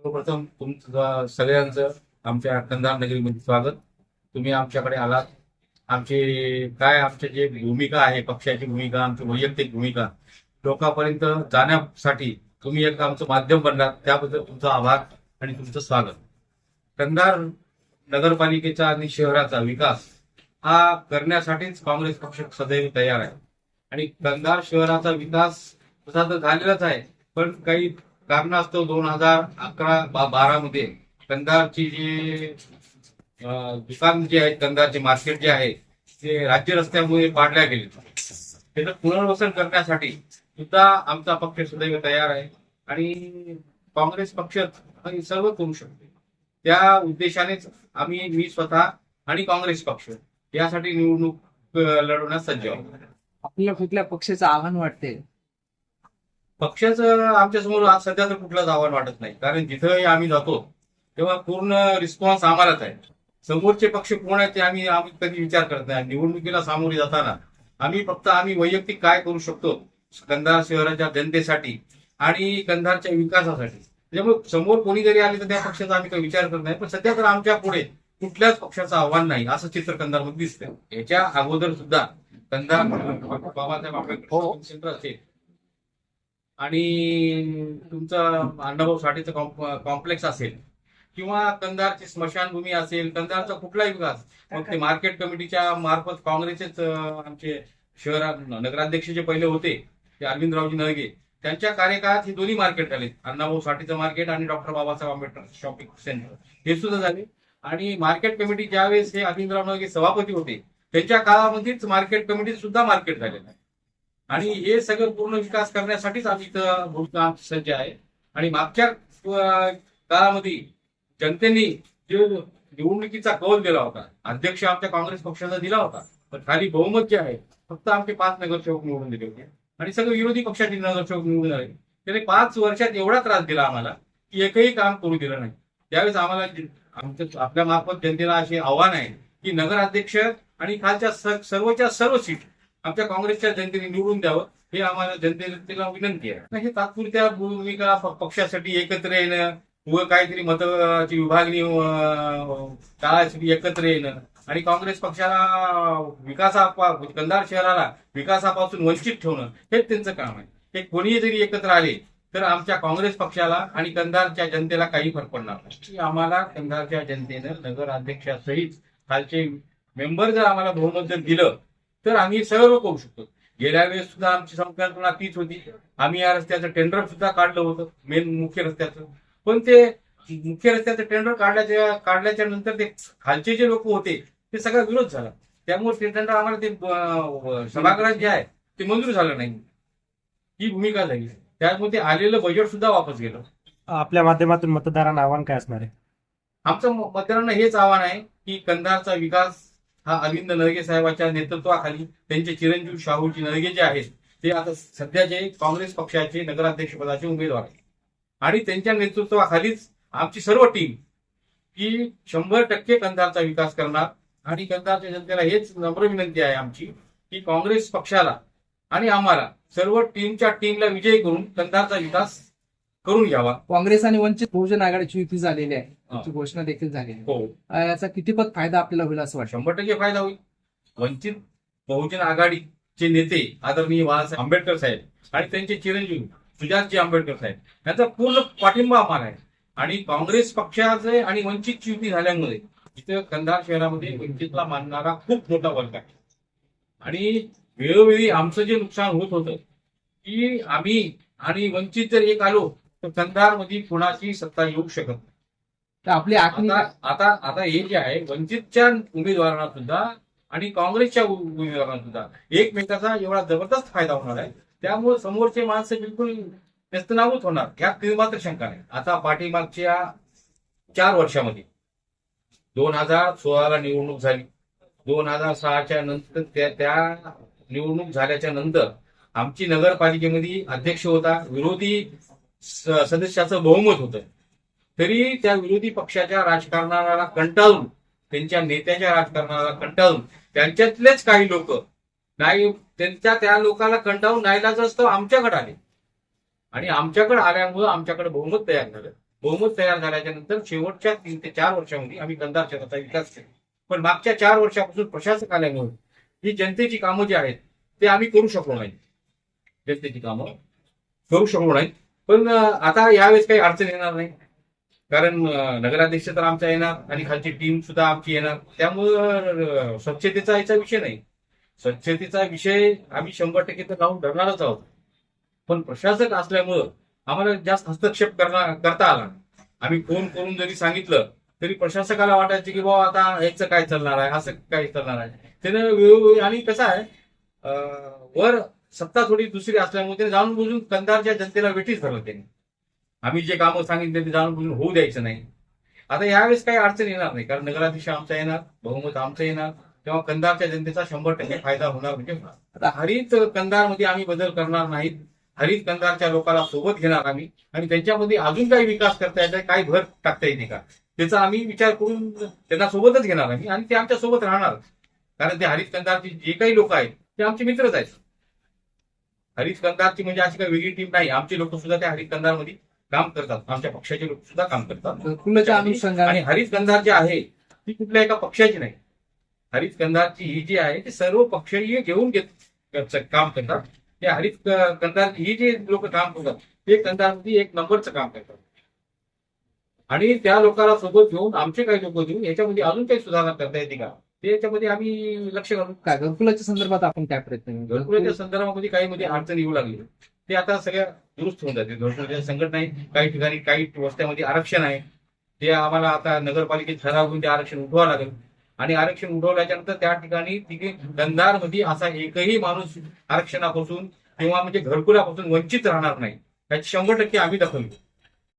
सर्वप्रथम तुमचं सगळ्यांचं आमच्या कंधार नगरीमध्ये स्वागत. तुम्ही आमच्याकडे आलात. आमची काय आमची जे भूमिका आहे पक्षाची भूमिका आमची वैयक्तिक भूमिका लोकांपर्यंत जाण्यासाठी तुम्ही एक आमचं माध्यम बनलात. त्याबद्दल तुमचा आभार आणि तुमचं स्वागत. कंधार नगरपालिकेचा आणि शहराचा विकास हा करण्यासाठीच काँग्रेस पक्ष सदैव तयार आहे. आणि कंधार शहराचा विकास तसा तर झालेलाच आहे पण काही कारणास्तव दोन हजार अकरा बारा मध्ये कंधारची जी दुकान जे आहेत कंधारचे मार्केट जे आहे ते राज्य रस्त्यामुळे पाडल्या गेले. त्याचं पुनर्वसन करण्यासाठी सुद्धा आमचा पक्ष सदैव तयार आहे आणि काँग्रेस पक्ष सर्व करू शकते. त्या उद्देशानेच आम्ही मी स्वतः आणि काँग्रेस पक्ष यासाठी निवडणूक लढवण्यास सज्ज आहोत. आपल्याला कुठल्या पक्षाचं आव्हान वाटते पक्षाचं आमच्यासमोर आज सध्या तर कुठलंच आव्हान वाटत नाही. कारण जिथंही आम्ही जातो तेव्हा पूर्ण रिस्पॉन्स आम्हालाच आहे. समोरचे पक्ष कोण आहेत ते आम्ही आम्ही कधी विचार करत नाही. निवडणुकीला सामोरे जाताना आम्ही फक्त आम्ही वैयक्तिक काय करू शकतो? कंधार शहराच्या जनतेसाठी आणि कंधारच्या विकासासाठी. त्याच्यामुळे समोर कोणी जरी आले तर त्या पक्षाचा आम्ही काही विचार करत नाही. पण सध्या तर आमच्या पुढे कुठल्याच पक्षाचं आव्हान नाही असं चित्र कंधारमध्ये दिसतंय. याच्या अगोदर सुद्धा कंधार बाबासाहेब आंबेडकर सेंटर असेल आणि तुमचं अण्णाभाऊ साठेचं कॉम्प्लेक्स असेल किंवा कंधारची स्मशानभूमी असेल कंधारचा कुठलाही विकास मग ते मार्केट कमिटीच्या मार्फत काँग्रेसचेच आमचे शहरात नगराध्यक्ष जे पहिले होते ते अरविंदरावजी नळगे. त्यांच्या कार्यकाळात हे दोन्ही मार्केट झाले. अण्णाभाऊ साठेचं मार्केट आणि doctor Babasaheb Ambedkar shopping centre. हे सुद्धा झाले. आणि मार्केट कमिटी ज्यावेळेस हे अरविंदराव नळगे सभापती होते त्यांच्या काळामध्येच मार्केट कमिटी सुद्धा मार्केट झालेलं आहे. आणि हे सगळं पूर्ण विकास करण्यासाठीच आम्ही इथं भूमिका सज्ज आहे. आणि मागच्या काळामध्ये जनतेने जे निवडणुकीचा कौल दिला होता अध्यक्ष आमच्या काँग्रेस पक्षाचा दिला होता पण खाली बहुमत जे आहे फक्त आमचे पाच नगरसेवक निवडून दिले होते. आणि सगळे विरोधी पक्षाचे नगरसेवक निवडून आले. त्याने पाच वर्षात एवढा त्रास दिला आम्हाला की एकही काम करू दिलं नाही. त्यावेळेस आम्हाला आमच्या आपल्या मार्फत जनतेला असे आव्हान आहे की नगराध्यक्ष आणि खालच्या सर्वच्या सर्व सीट आमच्या काँग्रेसच्या जनतेने निवडून द्यावं हे आम्हाला जनतेला विनंती आहे. हे तात्पुरत्या भूमिका पक्षासाठी एकत्र येणं व काहीतरी मताची विभागणी अं, टाळायसाठी एकत्र येणं आणि काँग्रेस पक्षाला विकासा कंधार शहराला विकासापासून वंचित ठेवणं हेच त्यांचं काम आहे. हे कोणीही जरी एकत्र आले तर आमच्या काँग्रेस पक्षाला आणि कंधारच्या जनतेला काही फरक पडणार नाही. आम्हाला कंधारच्या जनतेनं नगराध्यक्षासहित खालचे मेंबर जर आम्हाला बहुमत जर दिलं तर आम्ही सर्व करू शकतो. गेल्या वेळेस सुद्धा आमची संकल्पना तीच होती. आम्ही या रस्त्याचं टेंडर सुद्धा काढलं होतं मेन मुख्य रस्त्याचं. पण ते मुख्य रस्त्याचं टेंडर काढल्याच्या काढल्याच्या नंतर ते खालचे जे लोक होते ते सगळा विरोध झाला. त्यामुळे ते टेंडर आम्हाला ते सभागृहात जे आहे ते मंजूर झालं नाही. ही भूमिका झाली. त्यामुळे ते आलेलं बजेट सुद्धा वापस गेलं. आपल्या माध्यमातून मतदारांना आव्हान काय असणार आहे? आमचं मतदारांना हेच आव्हान आहे की कंधारचा विकास हा अरविंद नरगे साहेबांच्या नेतृत्वाखाली त्यांचे चिरंजीव शाहूजी नरगे जे आहेत ते आता सध्याचे काँग्रेस पक्षाचे नगराध्यक्ष पदाचे उमेदवार आहेत. आणि त्यांच्या नेतृत्वाखालीच आमची सर्व टीम की शंभर टक्के कंधारचा विकास करणार. आणि कंधारच्या जनतेला हेच नम्र विनंती आहे आमची की काँग्रेस पक्षाला आणि आम्हाला सर्व टीमच्या टीमला विजयी करून कंधारचा विकास करून घ्यावा. काँग्रेस आणि वंचित बहुजन आघाडीची युती झालेली आहे. त्याची घोषणा देखील झालेली आहे. हो. अं, याचा कितीपत फायदा आपल्याला होईल असं वाटतं? शंभर टक्के फायदा होईल. वंचित बहुजन आघाडीचे नेते आदरणीय बाळासाहेब आंबेडकर साहेब आणि त्यांचे चिरंजीव सुजातजी आंबेडकर साहेब यांचा पूर्ण पाठिंबा आम्हाला आहे. आणि काँग्रेस पक्षाचे आणि वंचितची युती झाल्यामुळे इथं कंधार शहरामध्ये वंचितला मानणारा खूप मोठा वर्ग आहे. आणि वेळोवेळी आमचं जे नुकसान होत होतं की आम्ही आणि वंचित जर एक आलो तर कंधारमध्ये कुणाची सत्ता येऊ शकत नाही. तर आपली आखणी आता आता आता हे जे आहे वंचितच्या उमेदवारांना सुद्धा आणि काँग्रेसच्या उमेदवारांना सुद्धा एकमेकाचा एवढा जबरदस्त फायदा होणार आहे. त्यामुळे समोरचे माणसं बिलकुल नेस्तनाभूत होणार. यात मात्र शंका नाही. आता पाठीमागच्या चार वर्षामध्ये दोन हजार सोळाला निवडणूक झाली. दोन हजार सहाच्या नंतर त्या त्या निवडणूक झाल्याच्यानंतर आमची नगरपालिकेमध्ये अध्यक्ष होता विरोधी सदस्याचं बहुमत होतं तरी त्या विरोधी पक्षाच्या राजकारणाला कंटाळून त्यांच्या नेत्याच्या राजकारणाला कंटाळून त्यांच्यातलेच काही लोक नाही त्यांच्या त्या लोकांना कंटाळून नाईलाज असतो आमच्याकडे आले. आणि आमच्याकडे आल्यामुळे आमच्याकडे बहुमत तयार झालं. बहुमत तयार झाल्याच्यानंतर शेवटच्या तीन ते चार वर्षामध्ये आम्ही कंधार शहराचा विकास केला. पण मागच्या चार वर्षापासून प्रशासक आल्यामुळे ही जनतेची कामं जी आहेत ते आम्ही करू शकलो नाही जनतेची कामं करू शकलो नाही पण आता यावेळेस काही अडचण येणार नाही. कारण नगराध्यक्ष तर आमचा येणार आणि खालची टीम सुद्धा आमची येणार. त्यामुळं स्वच्छतेचा याचा विषय नाही. स्वच्छतेचा विषय आम्ही शंभर टक्के तर लावून धरणारच आहोत. पण प्रशासक असल्यामुळं आम्हाला जास्त हस्तक्षेप करणार करता आला आम्ही फोन करून जरी सांगितलं तरी प्रशासकाला वाटायचं की बाबा आता याचं काय चालणार आहे? असं काय चालणार आहे? त्यानं वेळोवेळी आणि कसं आहे वर सत्ता थोडी दुसरी असल्यामुळे त्याने जाणून बुजून कंधारच्या जनतेला वेठीच धरलं त्यांनी. आम्ही जे कामं सांगितले ते जाणून बुजून होऊ द्यायचं नाही. आता यावेळेस काही अडचण येणार नाही कारण नगराध्यक्ष आमचा येणार बहुमत आमचं येणार तेव्हा कंधारच्या जनतेचा शंभर टक्के फायदा होणार म्हणजे आता हरित कंधारमध्ये आम्ही बदल करणार नाहीत. हरित कंधारच्या लोकांना सोबत घेणार आम्ही. आणि त्यांच्यामध्ये अजून काही विकास करता येते काही भर टाकता येते का? त्याचा आम्ही विचार करून त्यांना सोबतच घेणार आम्ही आणि ते आमच्यासोबत राहणार. कारण ते हरित कंधारचे जे काही लोक आहेत ते आमचे मित्रच आहेत. हरित कंधारची म्हणजे अशी काही वेगळी टीम नाही. आमचे लोक सुद्धा त्या हरित कंधारमध्ये काम करतात. आमच्या पक्षाचे लोक सुद्धा काम करतात. आणि हरित कंधार जी आहे ती कुठल्या एका पक्षाची नाही. हरित कंधारची ही जी आहे ती सर्व पक्षीय घेऊन घेत काम करतात. त्या हरित क- कंधार ही जे लोक काम करतात ते कंधारमध्ये एक नंबरचं काम करतात. आणि त्या लोकांना सोबत घेऊन आमचे काही लोक घेऊन याच्यामध्ये अजून काही सुधारणा करता येते का? ते याच्यामध्ये आम्ही लक्ष घालू काय घरकुलाच्या संदर्भात आपण काय प्रयत्न? घरकुलाच्या संदर्भामध्ये काही मध्ये अडचण येऊ लागली. ते आता सगळ्या दुरुस्त होऊन जाते घरकुलाच्या संघटना आहे काही ठिकाणी काही वस्त्यामध्ये आरक्षण आहे. ते आम्हाला आता नगरपालिकेत ठराव घेऊन ते आरक्षण उठवावं लागेल. आणि आरक्षण उठवल्याच्या नंतर त्या ठिकाणी तिथे गंधारमध्ये असा एकही माणूस आरक्षणापासून किंवा म्हणजे घरकुलापासून वंचित राहणार नाही. त्याची शंभर टक्के आम्ही दखल घेऊ.